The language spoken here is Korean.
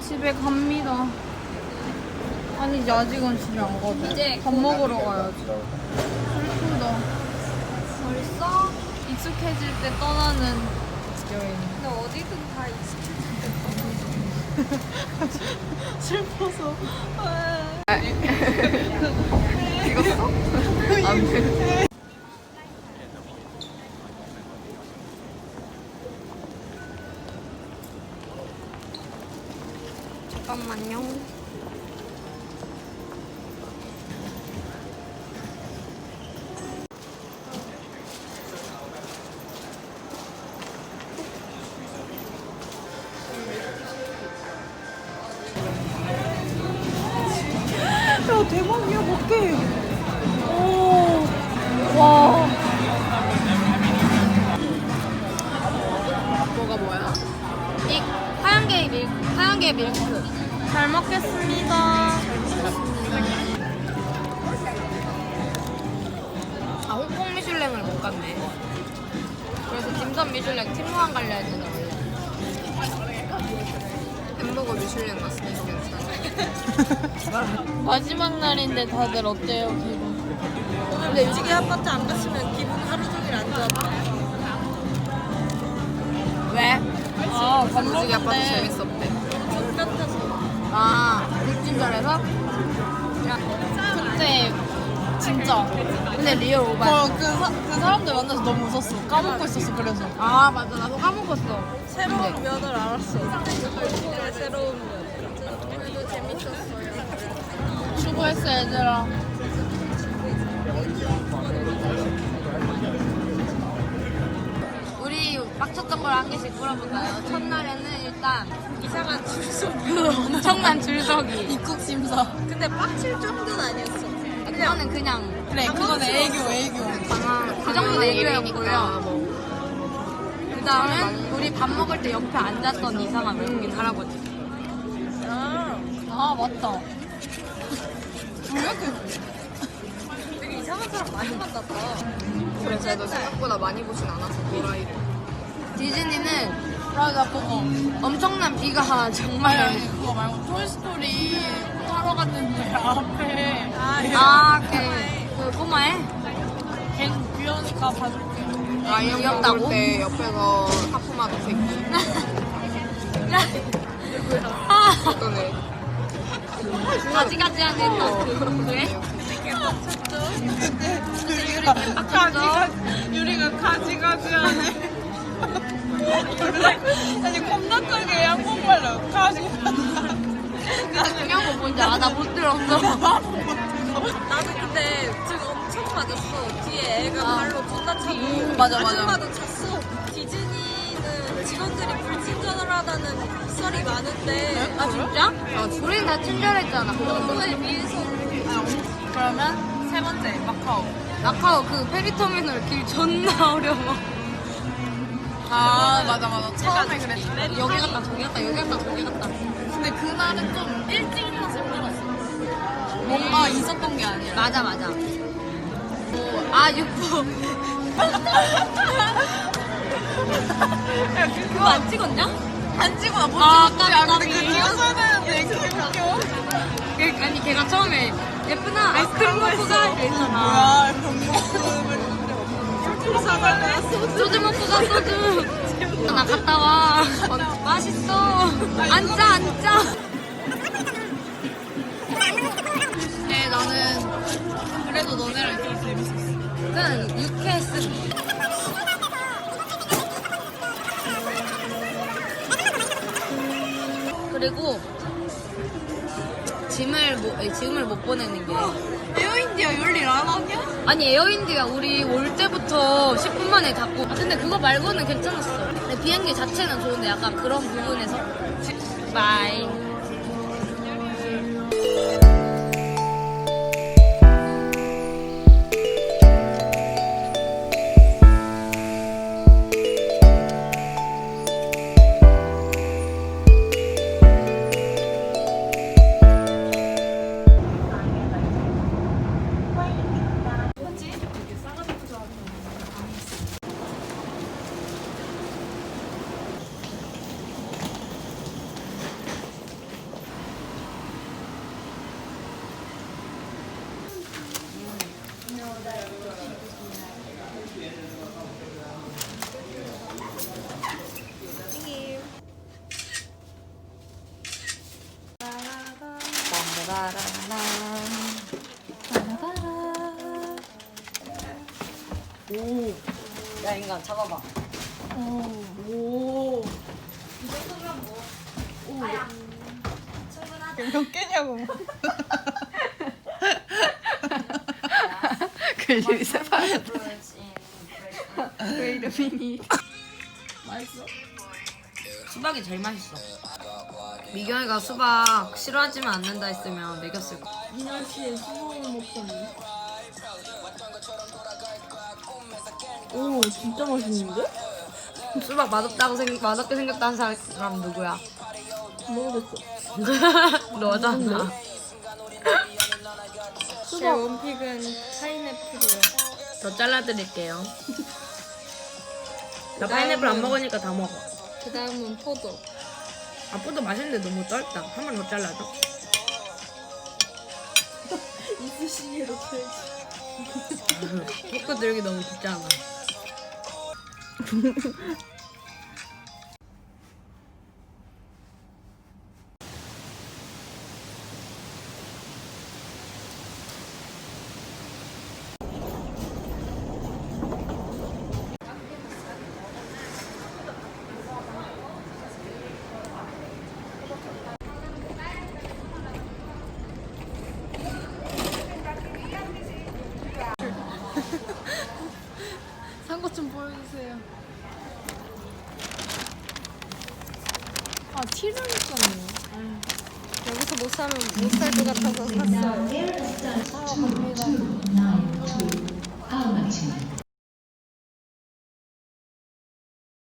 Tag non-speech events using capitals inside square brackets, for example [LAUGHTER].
집에 갑니다. 아니지 아직은 집에 안 가죠. 이제 밥 먹으러 가야지. 슬프다. 벌써? 익숙해질 때 떠나는 여행. 근데 어디든 다 익숙해질 [LAUGHS] 슬퍼서. 찍었어? 안 돼. 잠깐만요. 야 대박이야 어떡해. 오. 와. 뭐가 뭐야? 이 하얀 게 밀 하얀 게 밀크. 잘 먹겠습니다. 아 홍콩 미슐랭을 못 갔네. 그래서 김선 미슐랭 팀무한 갈려 했는데 원래. 햄버거 미슐랭 갔으니까 괜찮아. [LAUGHS] 마지막 날인데 다들 어때요 기분? 근데 유지개 아파트 안 갔으면 기분 하루 종일 안 좋아. 왜? 아 밥 무지개 아빠도 먹는데 재밌었대. 좀 같아서. 아 굴찜절에서? 그때 진짜 근데 리얼 오바. 어, 그, 사, 그 사람들 만나서 너무 웃었어. 까먹고 있었어 그래서. 아 맞아 나도 까먹었어. 새로운 면을 알았어. 네, 새로운 면. 그래도 재밌었어요. 수고했어 얘들아. 우리 빡쳤던 걸 한 개씩 물어볼까요? 첫날에는 일단 이상한. 그 엄청난 줄서기. [LAUGHS] 입국 심사. 근데 빡칠 정도는 아니었어. 그거는 그냥 그래 그건 애교 애교. 강한 그 정도는 애교였고요. 그 다음에 우리 밥 먹을 때 옆에 앉았던 이상한 외국인 할아버지. 아, 아 맞다. 되게 이상한 사람 많이 만났다. 그래, 그래도 생각보다 많이 보진 않아서 도라이. 디즈니는 맞아 그거. 엄청난 비가 [LAUGHS] 정말 그거 말고 토이스토리 타러 갔는데 [LAUGHS] 앞에 아, 그, 그 꼬마애? 걔 귀여우니까 봐줄게. 라이언 귀엽다고? 먹을 때 옆에서 하품하던 새끼. [LAUGHS] 아, 어떤 애? 가지가지 하는 그, 그래? 유리가 가지가지 유리가 가지가지하네. 아니 콤닥하게 양복말로 가지가지. 중요한 거 뭔지 알아? 나 못 들었어. 나도 근데 지금 엄청 맞았어. 뒤에 애가 아. 발로 존나 차고. 음, 맞아, 맞아. 아줌마도 찼어. 디즈니는 직원들이 불친절하다는 썰이 많은데. 아, 진짜? 우린 다 친절했잖아. 그거에 비해서 그러면 세 번째 마카오. 마카오 그 페리터미널 길 존나 어려워. 아 맞아 맞아 처음에 그랬어. 여기 갔다 저기 갔다 여기 갔다 저기 갔다. 근데 그날은 좀 일찍 일어나서 힘들었어. 뭔가 있었던 게 아니야. 맞아 맞아. 뭐, 아 육포. 그거 안 찍었냐? 안 찍어 나못 아, 찍었지. 까비, 아, 근데. 그 찍었어야 되는데 이렇게 웃겨. 그, 아니 걔가 처음에 예쁘나 아이스크림 먹고 가 이랬잖아. 뭐야 병 소주 먹고 가 소주. 나 갔다 와. 맛있어. 앉아 앉아. 네 나는 그래도 너네랑 있어서 재밌었어. 는 유쾌했어. 그리고 아니, 짐을 못 보내는 게. 에어인디아 열일 안 하냐? 아니 에어인디아 우리 올 때부터 10분 만에 닫고. 아, 근데 그거 말고는 괜찮았어. 근데 비행기 자체는 좋은데 약간 그런 부분에서. 바이 야 인간 잡아봐. 몇 개냐고. 글림이 세발. 왜 이름이니? 수박이 제일 맛있어. 미경이가 수박 싫어하지만 않는다 했으면 매겼을 거. 이 날씨에 수박을 먹다니. 오, 진짜 맛있는데? 수박 맛없다고 생 맛없게 생겼다는 사람 누구야? 모르겠어. [LAUGHS] 너잖아. 제 원픽은 파인애플이요. 더 잘라드릴게요. [LAUGHS] 나 파인애플 안 먹으니까 다 먹어. 그 다음은 포도. 아빠도 맛있는데 너무 짧다. 한 번 더 잘라줘. [LAUGHS] 이쑤시개로 펴지. 토크 들기 너무 귀찮아. [LAUGHS] 산 것 좀 보여주세요. 아, 샀네. 여기서 못 사면 못 살 것 같아서 샀어요. Listeners, to,